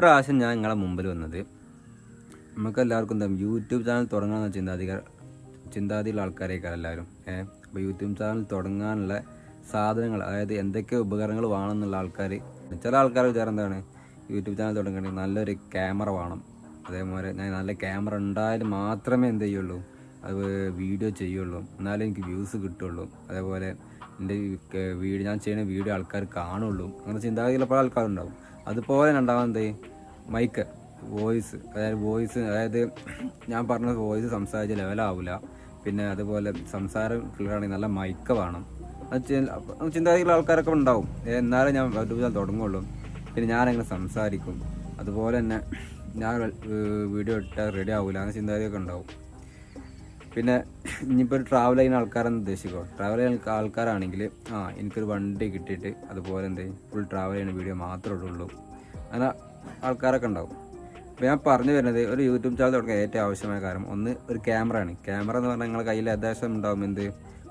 ഇപ്രാവശ്യം ഞാൻ നിങ്ങളെ മുമ്പിൽ വന്നത്. നമുക്ക് എല്ലാവർക്കും എന്താ യൂട്യൂബ് ചാനൽ തുടങ്ങാമെന്ന ചിന്താധികാര ചിന്താതിയുള്ള ആൾക്കാരേക്കാൾ എല്ലാവരും ഏഹ് അപ്പോൾ യൂട്യൂബ് ചാനൽ തുടങ്ങാനുള്ള സാധനങ്ങൾ അതായത് എന്തൊക്കെ ഉപകരണങ്ങൾ വേണമെന്നുള്ള ആൾക്കാർ ചില ആൾക്കാർ വിചാരം എന്താണ്? യൂട്യൂബ് ചാനൽ തുടങ്ങണമെങ്കിൽ നല്ലൊരു ക്യാമറ വേണം. അതേപോലെ ഞാൻ നല്ല ക്യാമറ ഉണ്ടായാൽ മാത്രമേ എന്ത് ചെയ്യുള്ളൂ? അത് വീഡിയോ ചെയ്യുള്ളൂ. എന്നാലേ എനിക്ക് വ്യൂസ് കിട്ടുള്ളൂ. അതേപോലെ എന്റെ വീട് ഞാൻ ചെയ്യുന്ന വീഡിയോ ആൾക്കാർ കാണുള്ളൂ. അങ്ങനെ ചിന്താഗതിയിൽ പല ആൾക്കാരുണ്ടാവും. അതുപോലെ രണ്ടാമത് മൈക്ക് വോയിസ് അതായത് വോയിസ് അതായത് ഞാൻ പറഞ്ഞ വോയിസ് സംസാരിച്ച ലെവലാവില്ല പിന്നെ അതുപോലെ സംസാരം ക്ലിയർ ആണെങ്കിൽ നല്ല മൈക്ക് വേണം. അത് ചിന്താഗതിയിലുള്ള ആൾക്കാരൊക്കെ ഉണ്ടാവും. എന്നാലും ഞാൻ യൂട്യൂബ് ചാനൽ തുടങ്ങുള്ളൂ. പിന്നെ ഞാനങ്ങനെ സംസാരിക്കും. അതുപോലെ തന്നെ ഞാൻ വീഡിയോ ഇട്ടാൽ റെഡി ആവില്ല അങ്ങനെ ചിന്താഗതിയൊക്കെ ഉണ്ടാവും. പിന്നെ ഇനിയിപ്പോൾ ഒരു ട്രാവൽ ചെയ്യുന്ന ആൾക്കാരെന്ന് ഉദ്ദേശിക്കോ? ട്രാവൽ ചെയ്യുന്ന ആൾക്കാരാണെങ്കിൽ ആ എനിക്കൊരു വണ്ടി കിട്ടിയിട്ട് അതുപോലെ എന്ത് ഫുൾ ട്രാവൽ ചെയ്യുന്ന വീഡിയോ മാത്രമേ ഉള്ളൂ അങ്ങനെ ആൾക്കാരൊക്കെ ഉണ്ടാവും. അപ്പോൾ ഞാൻ പറഞ്ഞു വരുന്നത് ഒരു യൂട്യൂബ് ചാനൽ തുടങ്ങാൻ ഏറ്റവും ആവശ്യമായ കാര്യം ഒന്ന് ഒരു ക്യാമറ ആണ്. ക്യാമറ എന്ന് പറഞ്ഞാൽ നിങ്ങളുടെ കയ്യിൽ ഏകദേശം ഉണ്ടാവും എന്ത്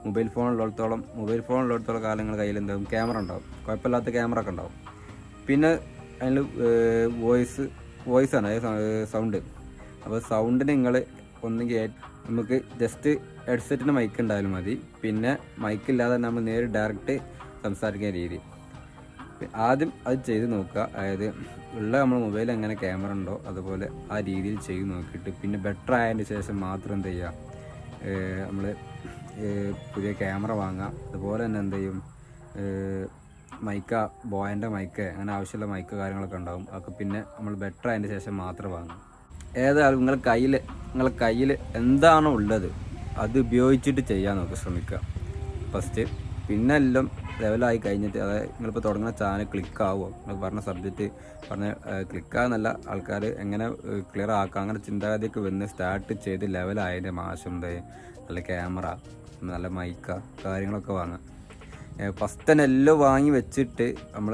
മൊബൈൽ ഫോൺ ഉള്ളിടത്തോളം മൊബൈൽ ഫോൺ ഉള്ളിടത്തോളം കാലം നിങ്ങളുടെ കയ്യിൽ എന്താവും? ക്യാമറ ഉണ്ടാവും. കുഴപ്പമില്ലാത്ത ക്യാമറ ഒക്കെ ഉണ്ടാവും. പിന്നെ അതിൽ വോയിസ് വോയിസ് ആണ് അതായത് സൗണ്ട് അപ്പോൾ സൗണ്ടിന് നിങ്ങൾ ഒന്നുകിൽ ഏ- നമുക്ക് ജസ്റ്റ് ഹെഡ്സെറ്റിന് മൈക്ക് ഉണ്ടായാലും മതി. പിന്നെ മൈക്ക് ഇല്ലാതെ നമ്മൾ നേരെ ഡയറക്റ്റ് സംസാരിക്കുന്ന രീതി. ആദ്യം അത് ചെയ്ത് നോക്കുക. അതായത് ഉള്ള നമ്മുടെ മൊബൈൽ എങ്ങനെ ക്യാമറ ഉണ്ടോ അതുപോലെ ആ രീതിയിൽ ചെയ്ത് നോക്കിയിട്ട് പിന്നെ ബെറ്റർ ആയതിന് ശേഷം മാത്രം എന്ത് ചെയ്യുക? നമ്മൾ പുതിയ ക്യാമറ വാങ്ങുക. അതുപോലെ തന്നെ എന്ത് ചെയ്യും? മൈക്ക ബോയന്റെ മൈക്ക് അങ്ങനെ ആവശ്യമുള്ള മൈക്ക് കാര്യങ്ങളൊക്കെ ഉണ്ടാവും. അതൊക്കെ പിന്നെ നമ്മൾ ബെറ്റർ ആയതിന് ശേഷം മാത്രം വാങ്ങും ഏതായാലും നിങ്ങളുടെ കയ്യിൽ നിങ്ങളുടെ കയ്യിൽ എന്താണോ ഉള്ളത് അത് ഉപയോഗിച്ചിട്ട് ചെയ്യാൻ നോക്കുക ശ്രമിക്കുക ഫസ്റ്റ് പിന്നെ എല്ലാം ലെവലായി കഴിഞ്ഞിട്ട് അതായത് നിങ്ങളിപ്പോൾ തുടങ്ങുന്ന ചാനൽ ക്ലിക്ക് ആവുമോ നിങ്ങൾ പറഞ്ഞ സബ്ജക്റ്റ് പറഞ്ഞ ക്ലിക്കാകുന്നല്ല ആൾക്കാർ എങ്ങനെ ക്ലിയർ ആക്കാം അങ്ങനെ ചിന്താഗതിയൊക്കെ വന്ന് സ്റ്റാർട്ട് ചെയ്ത് ലെവലായതിന്റെ എന്താ നല്ല ക്യാമറ നല്ല മൈക്ക കാര്യങ്ങളൊക്കെ വാങ്ങാം ഫസ്റ്റ് തന്നെ എല്ലാം വാങ്ങി വെച്ചിട്ട് നമ്മൾ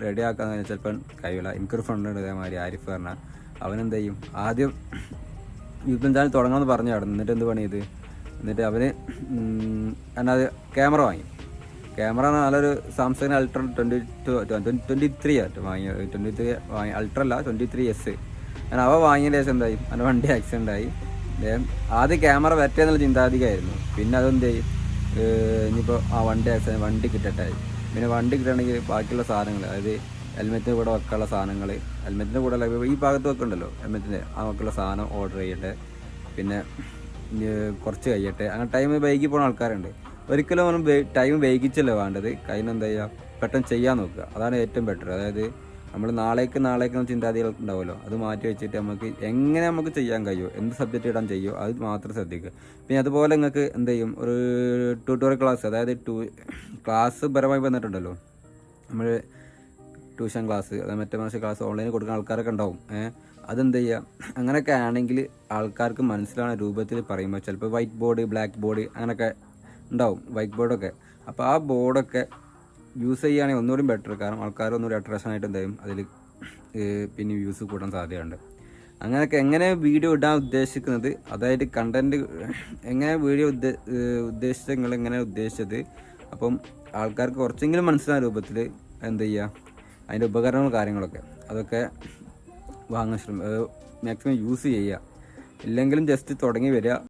റെഡി ആക്കാന്ന് ചിലപ്പം കഴിയില്ല എനിക്കൊരു ഫ്രണ്ട് ഉണ്ട് ഇതേമാതിരി ആരിഫ് പറഞ്ഞ അവനെന്ത് ചെയ്യും ആദ്യം യൂട്യൂബ് ചാനൽ തുടങ്ങാമെന്ന് പറഞ്ഞു അവിടെ എന്നിട്ട് എന്ത് പണി ചെയ്ത് എന്നിട്ട് അവന് അത് ക്യാമറ വാങ്ങി. ക്യാമറ നല്ലൊരു Samsung ultra twenty two twenty three ആയിട്ട് വാങ്ങിയത് ട്വന്റി ത്രീ വാങ്ങി അൾട്ര അല്ല ട്വന്റി ത്രീ എസ്. ഞാൻ അവ വാങ്ങിയതിന് ശേഷം എന്തായി? അവന്റെ വണ്ടി ആക്സിഡന്റ് ആയി. ആദ്യം ക്യാമറ വരട്ടെ എന്നുള്ള ചിന്താധികമായിരുന്നു പിന്നെ അതെന്ത് ചെയ്യും? ഇനിയിപ്പോൾ ആ വണ്ടി ആക്സിഡന്റ് വണ്ടി കിട്ടട്ടായി പിന്നെ വണ്ടി കിട്ടണമെങ്കിൽ ബാക്കിയുള്ള സാധനങ്ങൾ അതായത് ഹെൽമെറ്റിന് കൂടെ വെക്കാനുള്ള സാധനങ്ങൾ ഹെൽമെറ്റിന്റെ കൂടെ ഈ ഭാഗത്ത് വെക്കുന്നുണ്ടല്ലോ ഹെൽമെറ്റിന്റെ ആ വെക്കുള്ള സാധനം ഓർഡർ ചെയ്യട്ടെ പിന്നെ കുറച്ച് കഴിയട്ടെ. അങ്ങനെ ടൈം വൈകി പോകുന്ന ആൾക്കാരുണ്ട്. ഒരിക്കലും നമ്മൾ ടൈം വൈകിച്ചല്ലേ വേണ്ടത്. കഴിഞ്ഞ എന്താ ചെയ്യുക പെട്ടെന്ന് ചെയ്യാൻ നോക്കുക. അതാണ് ഏറ്റവും ബെറ്റർ അതായത് നമ്മൾ നാളേക്ക് നാളേക്ക് ചിന്താഗതികൾ ഉണ്ടാവുമല്ലോ. അത് മാറ്റി വെച്ചിട്ട് നമുക്ക് എങ്ങനെ നമുക്ക് ചെയ്യാൻ കഴിയുമോ എന്ത് സബ്ജക്റ്റ് ഇടാൻ ചെയ്യുമോ അത് മാത്രം ശ്രദ്ധിക്കുക. പിന്നെ അതുപോലെ നിങ്ങൾക്ക് എന്ത് ചെയ്യും? ഒരു ട്യൂട്ടോറിയൽ ക്ലാസ് അതായത് ടു ക്ലാസ് പരമായി വന്നിട്ടുണ്ടല്ലോ. നമ്മൾ ട്യൂഷൻ ക്ലാസ് അതായത് മറ്റേ മാസം ക്ലാസ് ഓൺലൈനിൽ കൊടുക്കുന്ന ആൾക്കാരൊക്കെ ഉണ്ടാവും. ഏഹ് അതെന്ത് ചെയ്യുക അങ്ങനെയൊക്കെ ആണെങ്കിൽ ആൾക്കാർക്ക് മനസ്സിലാവുന്ന രൂപത്തിൽ പറയുമ്പോൾ ചിലപ്പോൾ വൈറ്റ് ബോർഡ് ബ്ലാക്ക് ബോർഡ് അങ്ങനെയൊക്കെ ഉണ്ടാവും വൈറ്റ് ബോർഡൊക്കെ അപ്പോൾ ആ ബോർഡൊക്കെ യൂസ് ചെയ്യുകയാണെങ്കിൽ ഒന്നുകൂടി ബെറ്റർ കാരണം ആൾക്കാർ ഒന്നുകൂടി അട്രാക്ഷൻ ആയിട്ട് എന്തായും അതിൽ പിന്നെ വ്യൂസ് കൂടാൻ സാധ്യതയുണ്ട്. അങ്ങനെയൊക്കെ എങ്ങനെ വീഡിയോ ഇടാൻ ഉദ്ദേശിക്കുന്നത്? അതായത് കണ്ടന്റ് എങ്ങനെ വീഡിയോ ഉദ്ദേ ഉദ്ദേശിച്ചത് നിങ്ങൾ എങ്ങനെ ഉദ്ദേശിച്ചത്? അപ്പം ആൾക്കാർക്ക് കുറച്ചെങ്കിലും മനസ്സിലായ രൂപത്തിൽ എന്ത് ചെയ്യുക അതിന്റെ ഉപകരണങ്ങൾ കാര്യങ്ങളൊക്കെ അതൊക്കെ വാങ്ങാൻ ശ്രമ മാക്സിമം യൂസ് ചെയ്യുക. ഇല്ലെങ്കിലും ജസ്റ്റ് തുടങ്ങി വരിക.